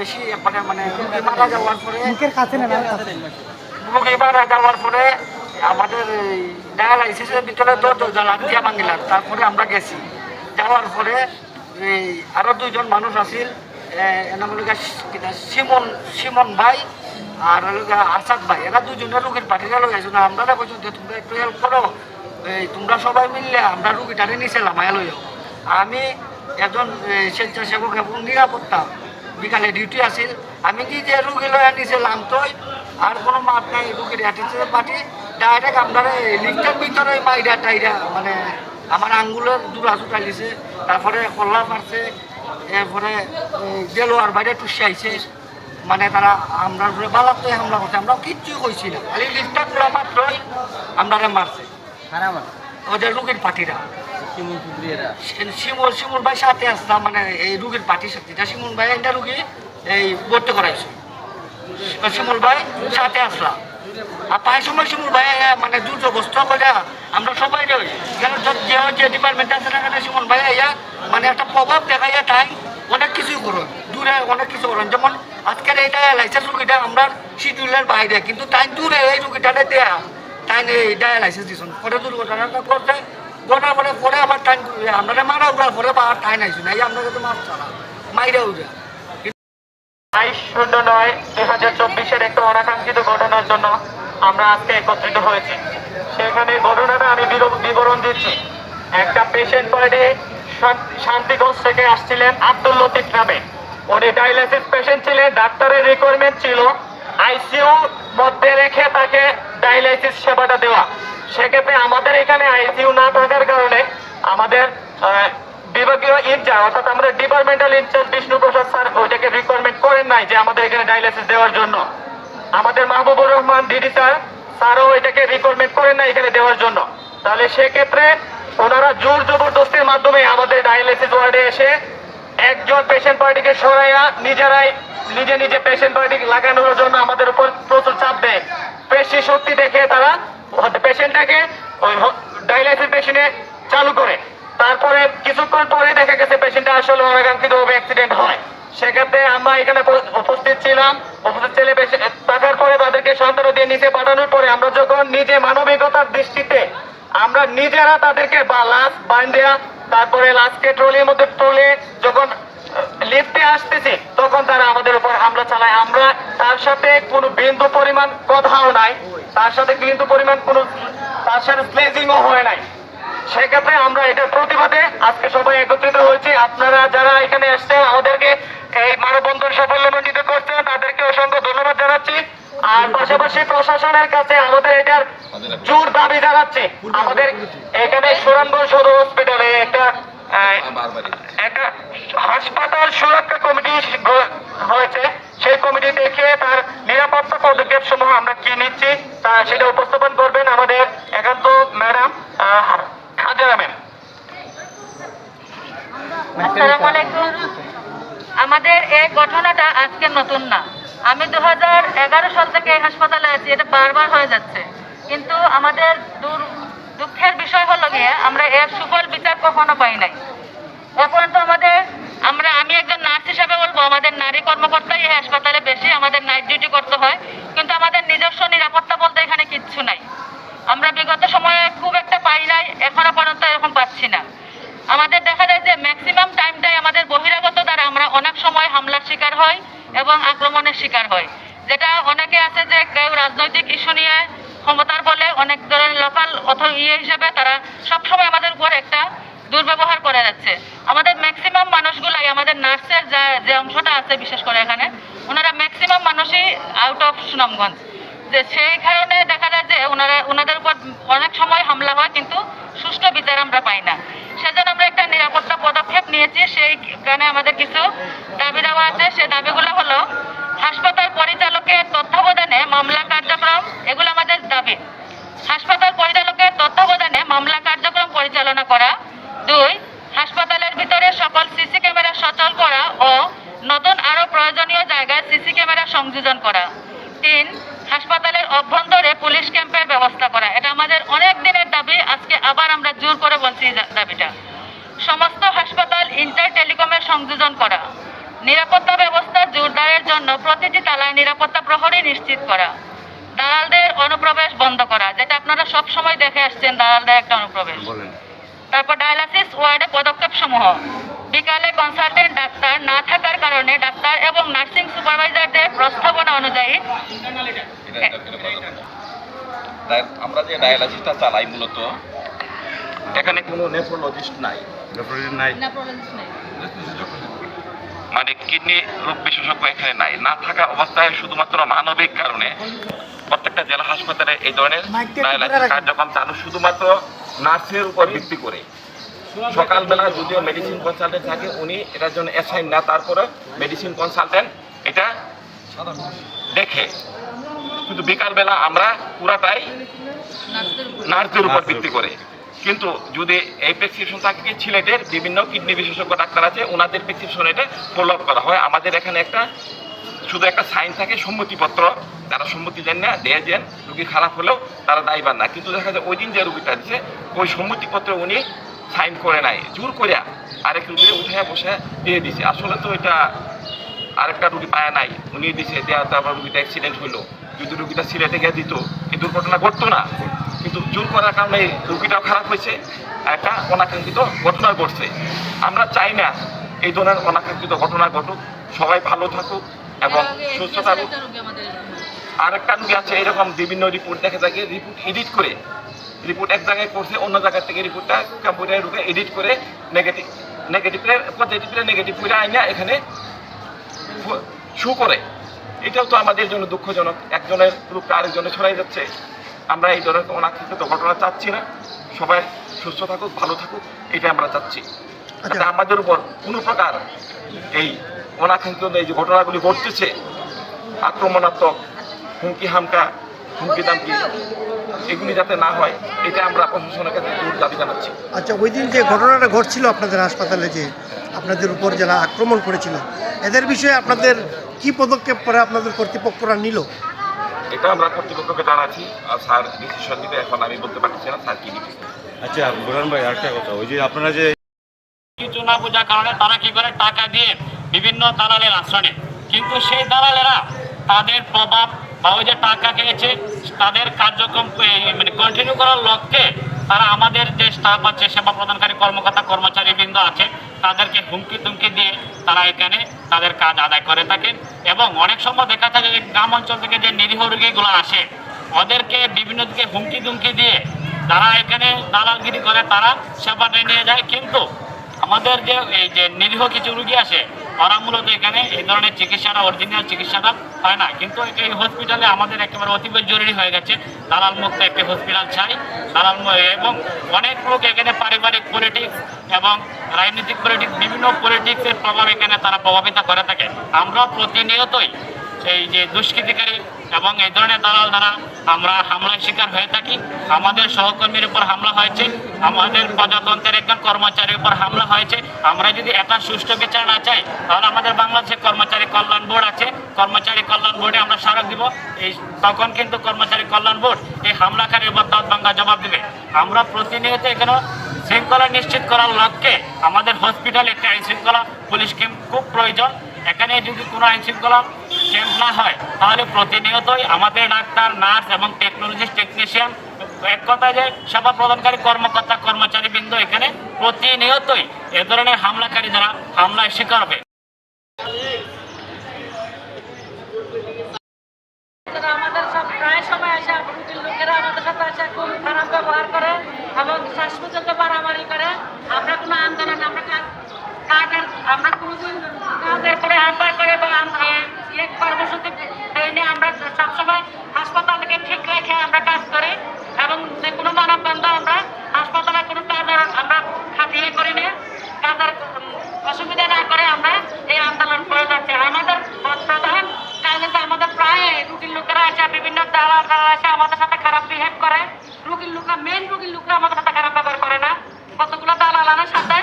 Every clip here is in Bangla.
বেশি মানে মানে মারা যাওয়ার পরে মুখের কাছে নেন আর কাছে। রোগী মারা যাওয়ার পরে আমাদের ডায়ালাইসিসের ভিতরে তো দরজা লাগ দিয়া ভাঙিলাম তারপরে আমরা গেছি। যাওয়ার পরে এই আরও দুইজন মানুষ আছিল সিমন সিমন ভাই আর আসাদ ভাই। এরা দুজনের রোগীর পাঠিয়ে গেল গেছো না আমরা বলছো যে তোমরা একটু হেল্প করো। এই তোমরা সবাই মিললে আমরা রুগীটারে নিছিলাম মায়া লইও। আমি একজন স্বেচ্ছাসেবক এবং নিরাপত্তা বিকালে ডিউটি আছিল। আমি কি যে রুগী লই আনিছিলাম তই? আর কোনো মাপ নাই রুগীর অ্যাটিটিউড পার্টি ডাইরেক্ট আমরা লিফটের ভিতরে মাইরা টাইরা মানে আমার আঙ্গুলের জোড়া লিছে তারপরে কল্লা মারছে এরপরে গেলোয়ার বাইরে টুসে আইছে। মানে তারা আমরা বালাতে হামলা করছে আমরা কিচ্ছু কইছি না। খালি লিফটটা খোলা মাত্রই আমরা মারছে। ওদের রুগীর পার্টিরা শিমুল শিমুল ভাই সাথে আসলাম মানে এই রুগীর পার্টির সাথে। এটা শিমুল ভাই একটা রুগী এই ভর্তি করাইছে। শিমুল ভাই সাথে আসলাম। আর প্রায় সময় শিমুল ভাই মানে দুর্যোগস্ত করে আমরা সবাই যে- যে ডিপার্টমেন্ট আছে না শিমুল ভাই আইয়া মানে একটা প্রভাব দেখাইয়া তাই অনেক কিছুই করুন। দূরে অনেক কিছু করুন। যেমন আজকের এইটা লাইসেন্স রুগীটা আমরা শিডিউলের বাইরে, কিন্তু তাই দূরে এই রুগীটারে দেয়া, তাই এই ডায়ালাইসিস দিছুন। পরে দুর্ঘটনাটা করতে ঘটনার পরে পরে আবার টাইম আমরা মারা উড়ার পরে আবার টাইম আইসি না এই আমরা কিন্তু মাছ ছাড়া মাইরা উড়া বাইশ শূন্য নয় দুই হাজার চব্বিশের একটা অনাকাঙ্ক্ষিত ঘটনার জন্য আমরা আজকে একত্রিত হয়েছি। সেখানে ঘটনাটা আমি বির- বিবরণ দিচ্ছি। একটা পেশেন্ট পার্টি শান্তিগঞ্জ থেকে আসছিলেন আব্দুল লতিফ নামে। উনি ডায়ালাইসিস পেশেন্ট ছিলেন, ডাক্তারের রিকোয়ারমেন্ট ছিল। আইসিইউ মধ্যে রেখে তাকে ডায়ালাইসিস সেবাটা দেওয়া। সেক্ষেত্রে আমাদের এখানে আইসিইউ না থাকার কারণে আমাদের বিভাগীয় ইনচার্জ, অর্থাৎ আমাদের departmental incharge Bishnu Prasad sir ওইটাকে রিকোয়ারমেন্ট করেন নাই যে আমাদের এখানে ডায়ালাইসিস দেওয়ার জন্য। আমাদের মাহবুবুর রহমান ডিডি স্যার, স্যারও এটাকে রিকোয়ারমেন্ট করেন না এখানে দেওয়ার জন্য। তাহলে সেক্ষেত্রে ওনারা জোর জবরদস্তির মাধ্যমে আমাদের ডায়ালাইসিস ওয়ার্ডে এসে একজন পেশেন্ট পার্টিকে সরাইয়া নিজেরাই নিজে নিজে পেশেন্ট পার্টি লাগানোর জন্য আমাদের উপর প্রচুর চাপ দেয়। পেশি শক্তি দেখে তারা পেশেন্টটাকে ওই ডায়ালাইসিস মেশিনে চালু করে। তারপরে কিছুক্ষণ পরে দেখা গেছে পেশেন্টটা আসলে অনাকাঙ্ক্ষিত ভাবে অ্যাক্সিডেন্ট হয়। সেক্ষেত্রে আমরা এখানে উপস্থিত ছিলাম। উপস্থিত ছেলে থাকার পরে তাদেরকে সন্তান দিয়ে নিচে পাঠানোর পরে আমরা যখন নিজে মানবিকতার দৃষ্টিতে আমরা নিজেরা তাদেরকে বা লাশ বান্ধিয়া, তারপরে লাশকে ট্রলির মধ্যে তুলে যখন লিফটে আসতেছি, তখন তারা আমাদের হামলা চালায়। আমরা তার সাথে কোনো বিন্দু পরিমাণ কথাও নাই। তার সাথে বিন্দু পরিমাণ কোনো তার সাথে স্লেজিংও হয় নাই। সেক্ষেত্রে আমরা এটার প্রতিবাদে আজকে সবাই একত্রিত হয়েছি। আপনারা যারা এখানে এসছেন, আমাদেরকে এই মানববন্ধন সাফল্যমণ্ডিত করছেন, তাদেরকে অসংখ্য ধন্যবাদ জানাচ্ছি। আর পাশাপাশি প্রশাসনের কাছে আমাদের এটার জোর দাবি জানাচ্ছি। আমাদের এখানে সুরানগঞ্জ সদর হসপিটালে একটা একটা হাসপাতাল সুরক্ষা কমিটি হয়েছে। সেই কমিটি দেখে তার নিরাপত্তা পদক্ষেপ সমূহ আমরা কি নিচ্ছি তা সেটা উপস্থাপন করবেন আমাদের একান্ত ম্যাডাম হাজারা ম্যাম। আসসালামু আলাইকুম। আমাদের এই ঘটনাটা আজকে নতুন না। আমি দু হাজার এগারো সাল থেকে এই হাসপাতালে আছি এটা বারবার হয়ে যাচ্ছে। কিন্তু আমাদের দূর দুঃখের বিষয় হলো গিয়ে আমরা এর সুফল বিচার কখনো পাই নাই। এ পর্যন্ত আমাদের, আমরা, আমি একজন নার্স হিসাবে বলব, আমাদের নারী কর্মকর্তাই এই হাসপাতালে বেশি আমাদের নাইট ডিউটি করতে হয়, কিন্তু আমাদের নিজস্ব নিরাপত্তা বলতে এখানে কিচ্ছু নাই। আমরা বিগত সময়ে খুব একটা পাই নাই, এখনও পর্যন্ত এরকম পাচ্ছি না। আমাদের দেখা যায় যে ম্যাক্সিমাম টাইমটাই আমাদের বহিরাগত দ্বারা আমরা অনেক সময় হামলার শিকার হই এবং আক্রমণের শিকার হয়। যেটা অনেকে আছে যে কেউ রাজনৈতিক ইস্যু নিয়ে ক্ষমতার বলে অনেক ধরনের লোকাল অথ ইয়ে হিসেবে তারা সবসময় আমাদের উপর একটা দুর্ব্যবহার করে যাচ্ছে। আমাদের ম্যাক্সিমাম মানুষগুলাই, আমাদের নার্সের যা, যে অংশটা আছে বিশেষ করে এখানে, ওনারা ম্যাক্সিমাম মানুষই আউট অফ সুনামগঞ্জ। যে সেই কারণে দেখা যায় যে ওনারা, ওনাদের উপর অনেক সময় হামলা হয়, কিন্তু সুষ্ঠু বিচার আমরা পাই না। সেজন্য আমরা একটা নিরাপত্তা পদক্ষেপ নিয়েছি সেইখানে আমাদের কিছু দাবি দেওয়া আছে। সেই দাবিগুলো হলো হাসপাতাল পরিচালকের তত্ত্বাবধানে মামলা কার্যক্রম, এগুলো আমাদের দাবি। হাসপাতাল পরিচালকের তত্ত্বাবধানে মামলা কার্যক্রম পরিচালনা করা। দুই, হাসপাতালের ভিতরে সকল সিসি ক্যামেরা সচল করা ও নতুন আরও প্রয়োজনীয় জায়গায় সিসি ক্যামেরা সংযোজন করা। তিন, হাসপাতালের অভ্যন্তরে পুলিশ ক্যাম্পের ব্যবস্থা করা। এটা আমাদের অনেক দিনের দাবি, আজকে আবার আমরা জোর করে বলছি দাবিটা। সমস্ত হাসপাতাল ইন্টার টেলিকমের সংযোজন করা। নিরাপত্তা ব্যবস্থা জোরদারের জন্য প্রতিটি তালায় নিরাপত্তা প্রহরী নিশ্চিত করা। দালালদের অনুপ্রবেশ বন্ধ করা যেটা আপনারা সব সময় দেখে আসছেন দালালদের একটা অনুপ্রবেশ। তারপর ডায়ালাসিস ওয়ার্ডে পদক্ষেপ সমূহ বিকালে কনসালটেন্ট ডাক্তার না থাকার কারণে ডাক্তার এবং নার্সিং সুপারভাইজারদের প্রস্তাবনা অনুযায়ী আমরা যে ডায়ালাসিসটা চালাই মূলত এখানে কোনো নেফ্রোলজিস্ট নাই। নেফ্রোলজিস্ট নাই। নেফ্রোলজিস্ট নাই। মানে কিডনি রোগ বিশেষজ্ঞ এখানে নাই। না থাকা অবস্থায় শুধুমাত্র মানবিক কারণে প্রত্যেকটা জেলা হাসপাতালে এই ধরনের কার্যক্রম চালু শুধুমাত্র নার্সের উপর ভিত্তি করে। সকালবেলা যদিও মেডিসিন কনসালটেন্ট থাকে উনি এটার জন্য অ্যাসাইন না তারপরে মেডিসিন কনসালটেন্ট এটা দেখে। কিন্তু বিকালবেলা আমরা পুরাটাই নার্সের উপর। ভিত্তি করে। কিন্তু যদি এই প্রেসক্রিপশন থাকে কি ছিলেটের বিভিন্ন কিডনি বিশেষজ্ঞ ডাক্তার আছে ওনাদের প্রেসক্রিপশন এটা ফলো করা হয়। আমাদের এখানে একটা, শুধু একটা সাইন থাকে, সম্মতিপত্র। তারা সম্মতি দেন না, দিয়ে দেন, রুগী খারাপ হলেও তারা দায়বার না। কিন্তু দেখা যায়, ওই দিন যে রুগীটা দিচ্ছে ওই সম্মতিপত্র উনি সাইন করে নাই। জোর করে আরেক রুগী উঠে বসে দিয়ে দিছে। আসলে তো এটা আরেকটা রুগী পায় নাই। উনি দিছে দেওয়া তারপর রুগীটা অ্যাক্সিডেন্ট হইল। যদি রুগীটা সিলেটে গিয়ে দিত, এই দুর্ঘটনা ঘটতো না। কিন্তু জোর করার কারণে রুগীটাও খারাপ হয়েছে। একটা অনাকাঙ্ক্ষিত ঘটনা ঘটছে। আমরা চাই না এই ধরনের অনাকাঙ্ক্ষিত ঘটনা ঘটুক। সবাই ভালো থাকুক এবং সুস্থ থাকুক। আরেকটা রুগী আছে এরকম বিভিন্ন রিপোর্ট দেখা থাকে রিপোর্ট এডিট করে। রিপোর্ট এক জায়গায় করছে অন্য জায়গা থেকে রিপোর্টটা কম্পিউটারে ঢুকে এডিট করে নেগেটিভ নেগেটিভের পজিটিভের নেগেটিভ করে আইনা এখানে শু করে। এটাও তো আমাদের জন্য দুঃখজনক। একজনের রূপটা আরেকজনে ছড়াই যাচ্ছে। আমরা এই ধরনের অনাকাঙ্ক্ষিত ঘটনা চাচ্ছি না। সবাই সুস্থ থাকুক ভালো থাকুক এটা আমরা চাচ্ছি। যাতে আমাদের উপর কোনো প্রকার এই অনাকাঙ্ক্ষিত এই যে ঘটনাগুলি ঘটতেছে আক্রমণাত্মক হুমকি হামকা হুমকি দামকি এগুলি যাতে না হয় এটা আমরা প্রশাসনের কাছে জোর দাবি জানাচ্ছি। আচ্ছা ওই দিন যে ঘটনাটা ঘটছিল আপনাদের হাসপাতালে যে আপনাদের উপর যারা আক্রমণ করেছিল এদের বিষয়ে আপনাদের কি পদক্ষেপ করে আপনাদের কর্তৃপক্ষরা নিল? এটা আমরা কর্তৃপক্ষকে জানাচ্ছি। আর স্যার ডিসিশন দিবে এখন আমি বলতে পারছি না স্যার কি দিবে আচ্ছা বুরহান ভাই আরেকটা কথা ওই যে আপনারা যে কিছু না বোঝার কারণে তারা কি করে? টাকা দিয়ে বিভিন্ন দালালের আশ্রয়। নেয় কিন্তু সেই দালালেরা তাদের প্রভাব বা ওই যে টাকা খেয়েছে তাদের কার্যক্রম মানে কন্টিনিউ করার লক্ষ্যে তারা আমাদের যে স্টাফ আছে, সেবা প্রদানকারী কর্মকর্তা, কর্মচারী বৃন্দ আছে, তাদেরকে হুমকি তুমকি দিয়ে তারা এখানে তাদের কাজ আদায় করে থাকেন। এবং অনেক সময় দেখা থাকে যে গ্রাম অঞ্চল থেকে যে নিরীহ রোগীগুলো আসে, ওদেরকে বিভিন্ন দিকে হুমকি দুমকি দিয়ে তারা এখানে দালালগিরি করে, তারা সেবাটা নিয়ে যায়। কিন্তু আমাদের যে এই যে নিরীহ কিছু রুগী আসে ওরা মূলত এখানে এই ধরনের চিকিৎসাটা অরিজিনাল চিকিৎসাটা হয় না। কিন্তু এই হসপিটালে আমাদের একেবারে অতীব জরুরি হয়ে গেছে। দালাল মুক্ত একটি হসপিটাল চাই। দালাল এবং অনেক লোক এখানে পারিবারিক পলিটিক্স এবং রাজনৈতিক পলিটিক্স বিভিন্ন পলিটিক্সের প্রভাব এখানে তারা প্রভাবিত করে থাকে। আমরা প্রতিনিয়তই এই যে দুষ্কৃতিকারী এবং এই ধরনের দালাল দ্বারা আমরা হামলার শিকার হয়ে থাকি। আমাদের সহকর্মীর উপর হামলা হয়েছে, আমাদের প্রজাতন্ত্রের একজন কর্মচারীর উপর হামলা হয়েছে। আমরা যদি এটা সুষ্ঠু বিচার না চাই, তাহলে আমাদের বাংলাদেশের কর্মচারী কল্যাণ বোর্ড আছে। কর্মচারী কল্যাণ বোর্ডে আমরা স্মারক দিব। এই তখন কিন্তু কর্মচারী কল্যাণ বোর্ড এই হামলাকারীর উপর ভাঙ্গা জবাব দেবে। আমরা প্রতিনিয়ত এখানে শৃঙ্খলা নিশ্চিত করার লক্ষ্যে আমাদের হসপিটালে একটি আইন শৃঙ্খলা পুলিশ ক্যাম্প খুব প্রয়োজন। এখানে যদি কোনো আইন শৃঙ্খলা ক্যাম্প না হয়, তাহলে প্রতিনিয়তই আমাদের ডাক্তার, নার্স এবং টেকনোলজিস্ট টেকনিশিয়ান এক কথায় যে সেবা প্রদানকারী কর্মকর্তা কর্মচারী বৃন্দ এখানে প্রতিনিয়তই এ ধরনের হামলাকারী যারা হামলায় শিকার হবে। আমরা কোনো আন্দোলন আমরা কোনোদিন কাজের করে আহ্বান করে বা আমরা ইয়ে কর্মসূচি হাসপাতালকে ঠিক রেখে আমরা কাজ করি এবং যে কোনো মানববন্ধ আমরা হাসপাতালে কোনো কাজের আমরা খাটিয়ে করি না। কাজের অসুবিধা না করে আমরা এই আন্দোলন করে যাচ্ছি। আমাদের প্রধান কাজ আমাদের প্রায় রুগীর লোকেরা আছে, বিভিন্ন দালালরা আছে আমাদের সাথে খারাপ বিহেভ করে। রুগীর লোকরা মেন রুগীর লোকরা আমাদের সাথে খারাপ ব্যবহার করে না। কতগুলো দালালানের সাথে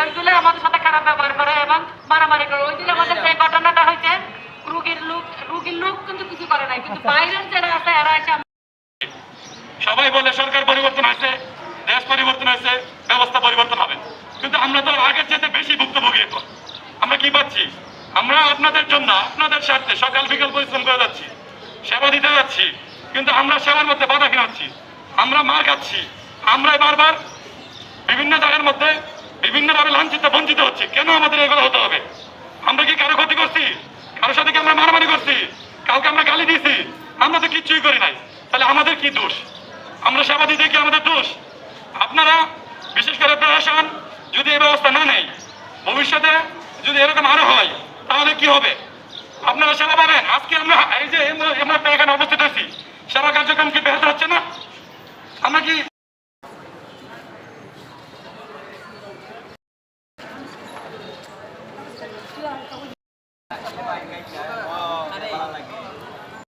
ওইগুলো আমাদের সাথে খারাপ ব্যবহার করে এবং মারামারি করে ওই দিন আমাদের যে ঘটনাটা হয়েছে রুগীর লোক রুগীর লোক কিন্তু কিছু করে নাই কিন্তু বাইরের যারা আছে এরা আছে সবাই বলে সরকার পরিবর্তন হয়েছে, দেশ পরিবর্তন হয়েছে, ব্যবস্থা পরিবর্তন হবে। কিন্তু আমরা তো আগের চেয়ে বেশি ভুক্তভোগী এখন। আমরা কি পাচ্ছি? আমরা আপনাদের জন্য, আপনাদের স্বার্থে সকাল বিকাল পরিশ্রম করে যাচ্ছি, সেবা দিতে যাচ্ছি, কিন্তু আমরা সেবার মধ্যে বাধা খাচ্ছি আমরা মার খাচ্ছি। আমরা বারবার বিভিন্ন জায়গার মধ্যে বিভিন্নভাবে লাঞ্ছিত, বঞ্চিত হচ্ছি। কেন আমাদের এগুলো হতে হবে? আমরা কি কারও ক্ষতি করছি? কারোর সাথে কি আমরা মারামারি করছি? কাউকে আমরা গালি দিয়েছি, আমরা তো কিচ্ছুই করি নাই। তাহলে আমাদের কি দোষ? আমরা সেবা দিতে কি আমাদের দোষ? আপনারা, বিশেষ করে প্রশাসন, যদি এই ব্যবস্থা না নেয়, ভবিষ্যতে যদি এরকম আরও হয়, তাহলে কি হবে? আপনারা সেবা পাবেন। আজকে আমরা, এই যে এখানে উপস্থিত হয়েছি। সেবা কার্যক্রম কি বেহত হচ্ছে না?